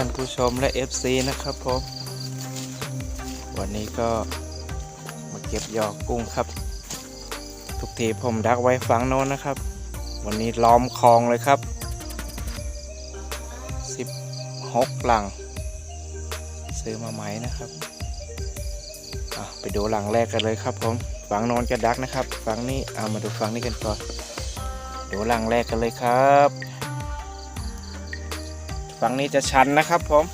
ท่านผู้ชมและ FC นะครับผมวันนี้ก็มาเก็บยอกุ้งครับ ทุกทีผมดักไว้ฝังโน้นนะครับ วันนี้ล้อมคลองเลยครับ 16 หลัง ซื้อมาไหมนะครับอะไปดูหลังแรกกันเลยครับผมฝังโน้นจะดักนะครับฝังนี้เอามาดูฝังนี้กันก่อนดูหลังแรกกันเลยครับ ฝั่งนี้จะชันนะครับผม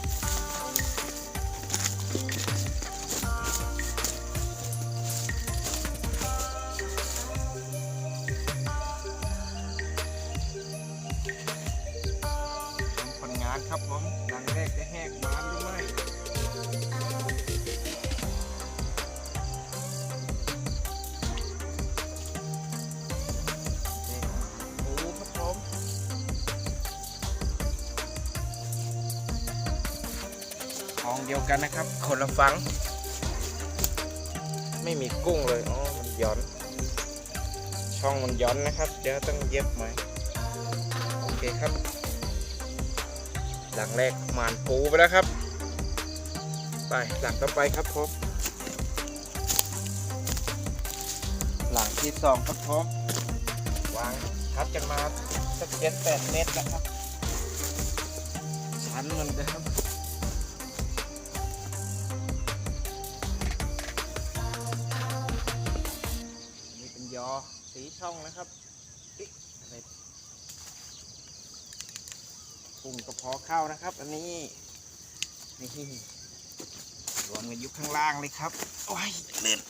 คนงานครับผมหลังแรกจะแหกมา กันนะครับ คนละฟัง ไม่มีกุ้งเลย อ๋อ มันย้อน ช่องมันย้อนนะครับ เดี๋ยวต้องเย็บไหมโอเคครับ หลังแรกมานปูไปแล้วครับ ไปหลังต่อไปครับผมหลังที่สองครับผมวางทัดกันมาสักเจ็ดแปดเมตรแล้วครับชันเหมือนเดิมนี่ ปุ่งกระเพาะข้าวนะครับ อันนี้นี่รวมกันยู่ข้างล่างเลยครับโอ้ยเล่น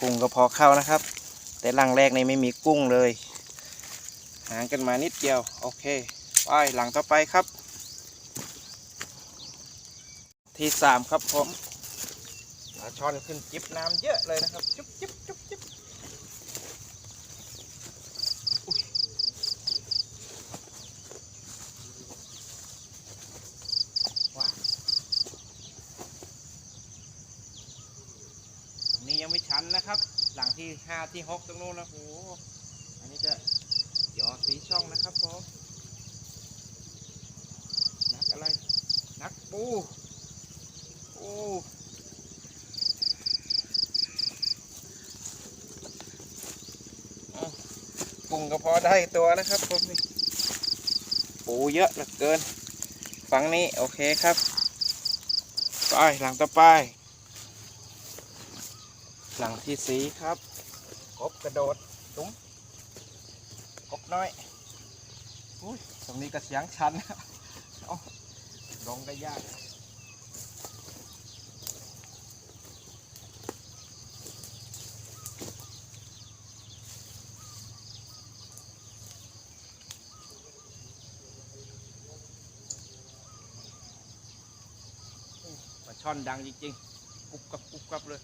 กุ้งกระเพาะข้าวนะครับ แต่หลังแรกในไม่มีกุ้งเลย หางกันมานิดเดียวโอเคไปหลังต่อไปครับ ที่สามครับผมปลาช่อนขึ้นจิบน้ำเยอะเลยนะครับ จุ๊บจิบจุ๊บจิบอุ๊ยว้าวตรงนี้ยังไม่ชันนะครับ ห้าที่หกตรงนู้นนะโอ้โหอันนี้จะหยอสีช่องนะครับผมนักอะไร นักปูโอ้กุ้งก็พอได้ตัวนะครับผมนี่ปูเยอะเหลือเกิน ฝั่งนี้โอเคครับ ไปหลังต่อไป หลังที่สีครับ กบกระโดดตุ้มกบน้อยอุ้ยตรงนี้ก็เสียงชันเอาลงได้ยากปลาช่อนดังจริงๆกุบกับกุบกับเลย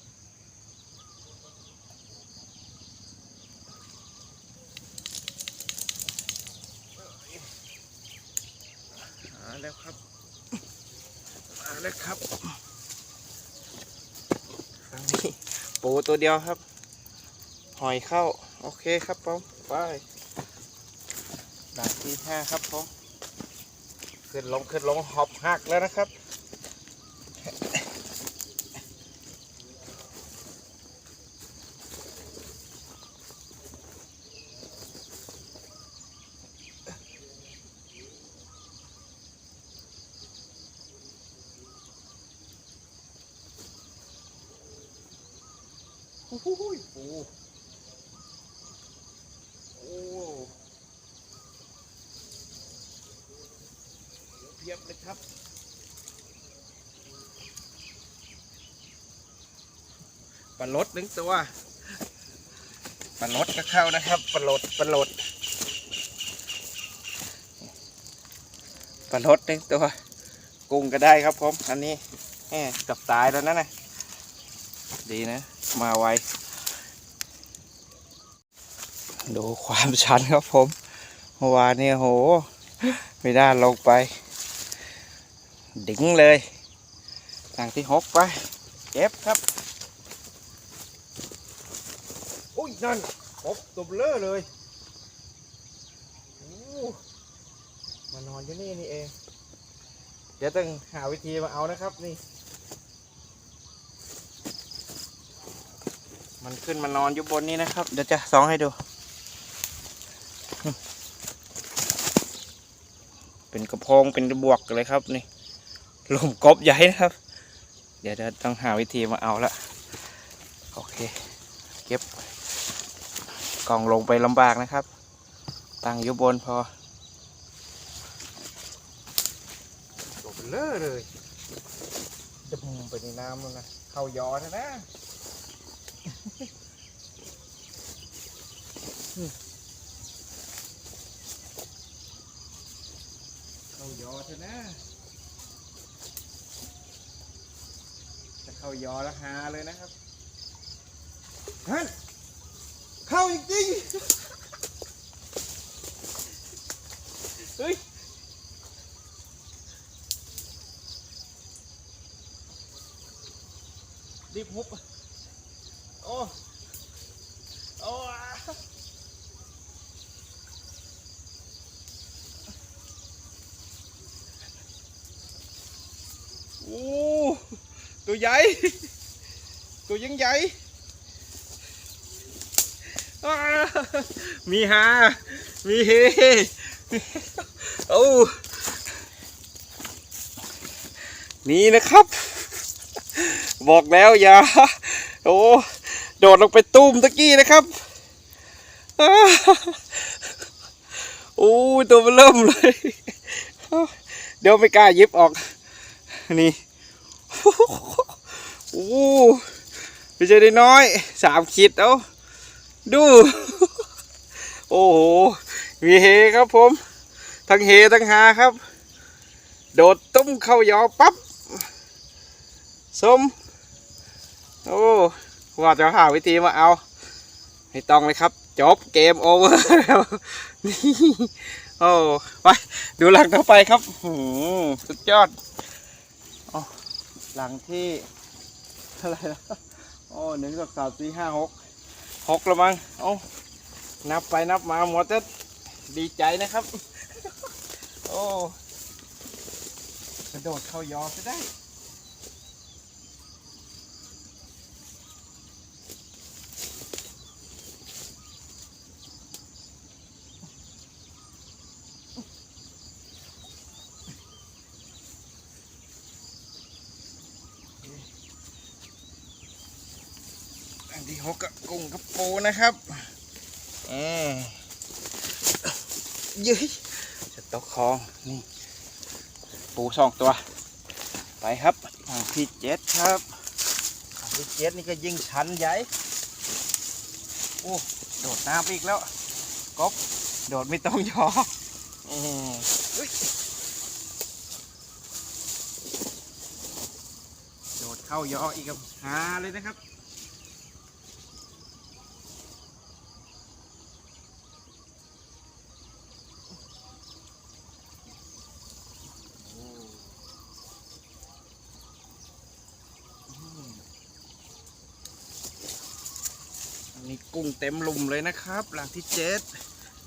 มาแล้วครับ มาแล้วครับครั้งนี้ปู ตัวเดียวครับ หอยเข้า โอเคครับผมไปด่านที่ห้าครับผมขึ้นลงขึ้นลงหอบหักแล้วนะครับ โอ้โหปูโอ้เพียบเลยครับ ปลาลดหนึ่งตัว ปลาลดก็เข้านะครับ ปลาลดปลาลดปลาลดหนึ่งตัว กุ้งก็ได้ครับผม อันนี้แหมกับตายแล้วนะนะดีนะ มาไว ดูความชันครับผมเมื่อวานเนี่ยโห ไม่ได้ลงไป ดิ้งเลยหลังที่หกไปเก็บครับอุ้ยนั่นครบตัวเลอเลยโอ้นอนอยู่นี่นี่เอง เดี๋ยวต้องหาวิธีมาเอานะครับนี่ มันขึ้นมานอนอยู่บนนี้นะครับ เดี๋ยวจะสองให้ดู เป็นกระพงเป็นบวกเลยครับนี่ ลมกบใหญ่นะครับ เดี๋ยวจะต้องหาวิธีมาเอาละโอเค เก็บกล่องลงไปลำบากนะครับ ตั้งอยู่บนพอตัวเบลอเลยดมไปในน้ำแล้วนะเข้ายอนะนะเข้ายอเถอะนะ จะ เข้ายอแล้วหาเลยนะครับฮันเข้าจริงๆเฮ้ยรีบฮุบโอ้ โอ้อะโอ้ ตัวใหญ่ ตัวยังใหญ่ มีฮามีเฮโอ้นี่นะครับ บอกแล้วอย่า โอ้โดดลงไปตุ้มตะกี้นะครับโอ้ตัวมันเริ่มเลย เดี๋ยวไม่กล้ายิบออก นี่ โอ้ไม่ใช่ได้น้อยสามขีดเอาดู โอ้โห มีเฮครับผม ทั้งเฮทั้งหาครับ โดดตุ้มเข้ายอปั๊บสมโอ้ว่าจะหาวิธีมาเอาไม่ต้องเลยครับ จบเกมโอเวอร์แล้วนี่โอ้ไปดูหลังต่อไปครับสุดยอด หลังที่อะไรนะโอ้หนึ่งสองสามสี่ห้าหกหกแล้วมั้งโอ้นับไปนับมาหมดจะดีใจนะครับ โอ้กระโดดเข้ายอจะได้ อันที่หกกับกุ้งกับปูนะครับเออเย้ยจะตกคลองนี่ ปูสองตัว ไปครับอันที่เจ็ดครับอันที่เจ็ดนี่ก็ยิ่งชันใหญ่โอ้โดดน้ำอีกแล้วกบโดดไม่ต้องยออืมโดดเข้ายออีกครับหาเลยนะครับ กุ้งเต็มลุมเลยนะครับ หลังที่เจ็ด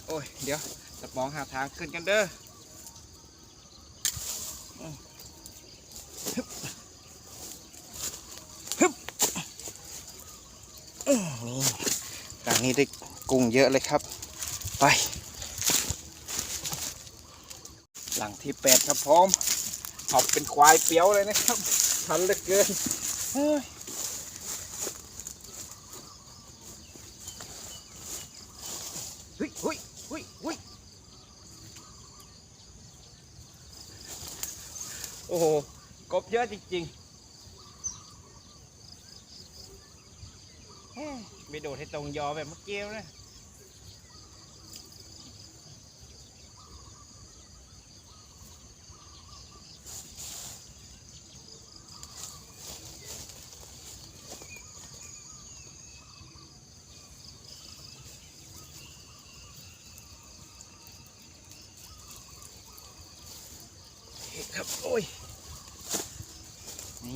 โอ้ย เดี๋ยวจะมองหาทางขึ้นกันเด้อฮึบฮึบนี่หลังนี้ได้กุ้งเยอะเลยครับ ไป หลังที่แปดครับพร้อมหอบเป็นควายเปียวเลยนะครับทันเหลือเกินเฮ้ย เฮ้ยเฮ้ยเฮ้ยเฮ้ยโอ้โห กบเยอะจริงๆเฮ้ย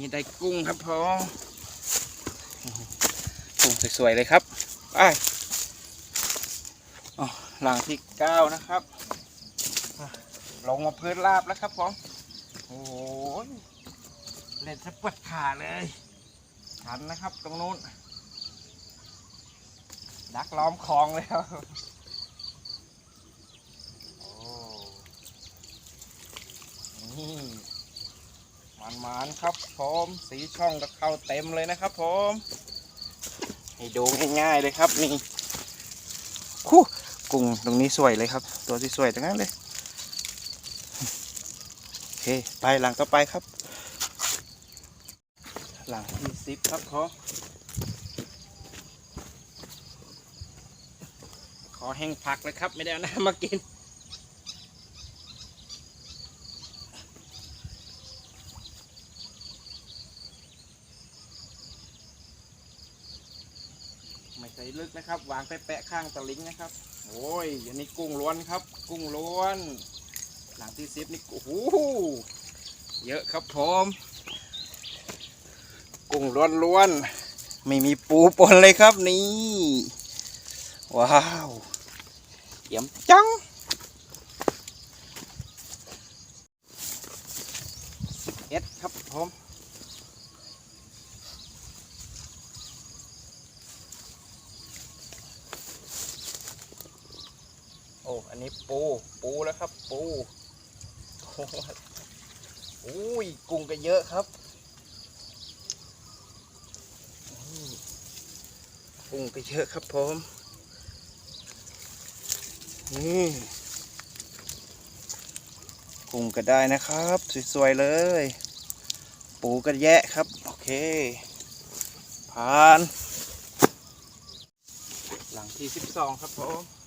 นะครับโอ้ยนี่ได้กุ้งครับพอกุ้งสวยๆเลยครับไปอ๋อหลังที่เก้านะครับอะลงมาพื้นราบแล้วครับผมโอ้โหเล่นสะปวดขาเลยชันนะครับตรงนู้น ดักล้อมคลองเลยครับโอ้นี่ มันมันๆครับผมสีช่องตะเข้าเต็มเลยนะครับผมให้ดูง่ายๆเลยครับนี่คู่กุ้งตรงนี้สวยเลยครับ ตัวที่สวยทั้งนั้นเลยโอเคไปหลังต่อไปครับ หลังที่สิบครับขอขอแห้งผักเลยครับ ไม่ได้เอาน้ำมากิน ไม่ใส่ ลึกนะครับ วางแปะๆข้างตะลิงนะครับ โอ้ยอันนี้กุ้งล้วนครับ กุ้งล้วน หลังที่สิบนี่โอ้โหเยอะครับผมกุ้งล้วนล้วนไม่มีปูปนเลยครับนี่ว้าวเยี่ยมจังเอ็ดครับผม อ้อันนี้ปู ปูแล้วครับ ปูโอ้โหอุ้ยกุ้งก็เยอะครับกุ้งก็เยอะครับผมนี่กุ้งก็ได้นะครับ สวยๆเลย ปูก็แยะครับ โอเค ผ่าน หลังที่สิบสองครับผม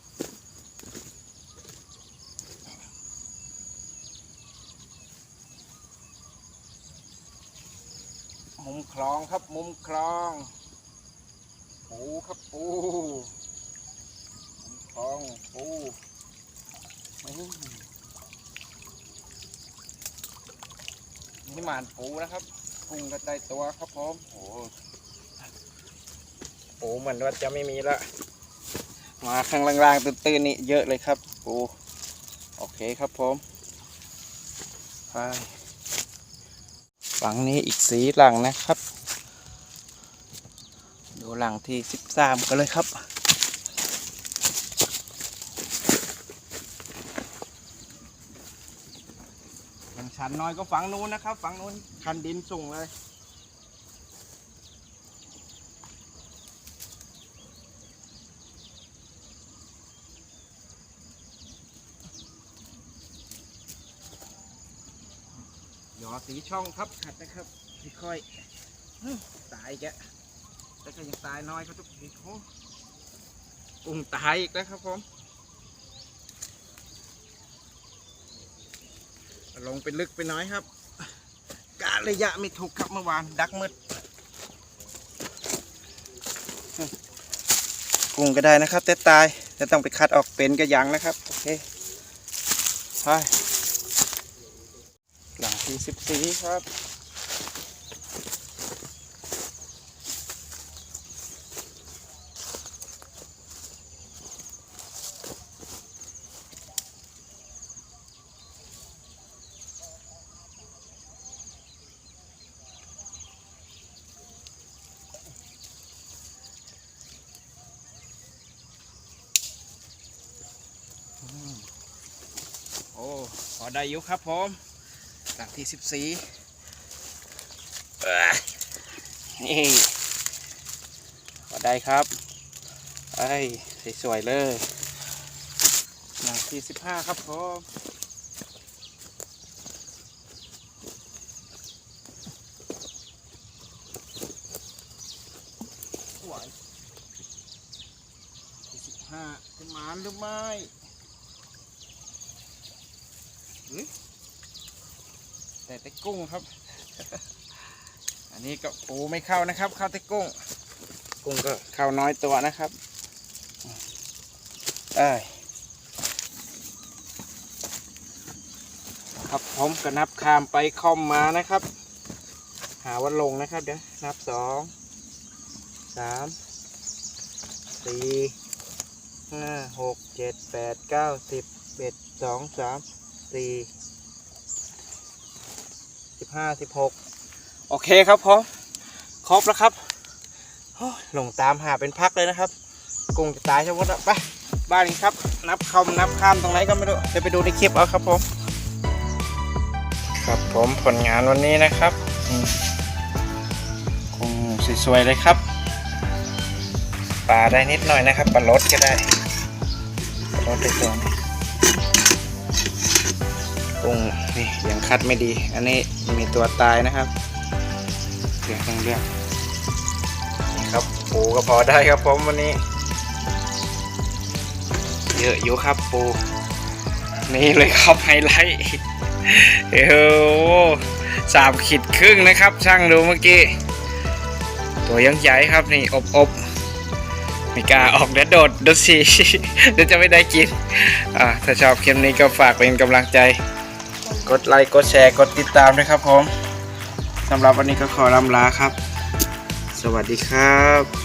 มุมคลองครับมุมคลอง ปูครับปูมุมคลองปูนี่นี่หมานปูนะครับกุ้งก็ได้ตัวครับผมโอ้ปูเหมือนว่าจะไม่มีละมาข้างล่างๆตื้นๆนี่เยอะเลยครับปูโอเคครับผมไป ฝั่งนี้อีกสีหลังนะครับ ดูหลังที่สิบสามกันเลยครับฝั่งชันน้อยก็ฝั่งนู้นนะครับ ฝั่งนู้นคันดินสูงเลย สีช่องครับขัดนะครับค่อยๆตายแกแต่ก็ยังตายน้อยครับทุกทีโอ้กุ้งตายอีกแล้วครับผมลงไปลึกไปน้อยครับกะระยะไม่ถูกครับเมื่อวานดักมืดกุ้งก็ได้นะครับแต่ตายจะต้องไปคัดออกเป็นก็ยังนะครับโอเคไป หลังที่สิบสี่ครับ โอ้พอได้อยู่ครับผม หลังที่สิบสี่นี่พอได้ครับไอ้ยสวยๆเลยหลังที่สิบห้าครับผมสวยที่สิบห้าจะหมานหรือไม่ แต่แต่กุ้งครับ อันนี้ก็ปูไม่เข้านะครับ เข้าแต่กุ้ง กุ้งก็เข้าน้อยตัวนะครับได้ครับผมก็นับข้ามไปคอมมานะครับ หาวันลงนะครับเดี๋ยวนับสองสามสี่ห้าหกเจ็ดแปดเก้าสิบเอ็ดสองสามสี่สิบ ห้าสิบหกโอเคครับผมครบแล้วครับหลงตามหาเป็นพักเลยนะครับกงจะตายใช่ไหมดไปบ้านนี้ครับ นับคำนับข้ามตรงไหนก็ไม่รู้เดี๋ยวไปดูในคลิปเอาครับผม ครับผมผลงานวันนี้นะครับกงสวยๆเลยครับปลาได้นิดหน่อยนะครับปลาลดก็ได้ปลาลดได้ตัวนี้ กุ้งนี่ยังคัดไม่ดี อันนี้มีตัวตายนะครับเรียกต้องเรียกนี่ครับปูก็พอได้ครับผมวันนี้ เยอะอยู่ครับปูนี่เลยครับไฮไลท์โอ้โหสามขีดครึ่งนะครับ ช่างดูเมื่อกี้ ตัวยังใหญ่ครับนี่อบอบไม่กล้าออกเดี๋ยวโดดดูสิเดี๋ยวจะไม่ได้กินอ่าถ้าชอบคลิปนี้ก็ฝากเป็นกำลังใจ กดไลค์กดแชร์กดติดตามด้วยครับผมสำหรับวันนี้ก็ขอลำลาครับ สวัสดีครับ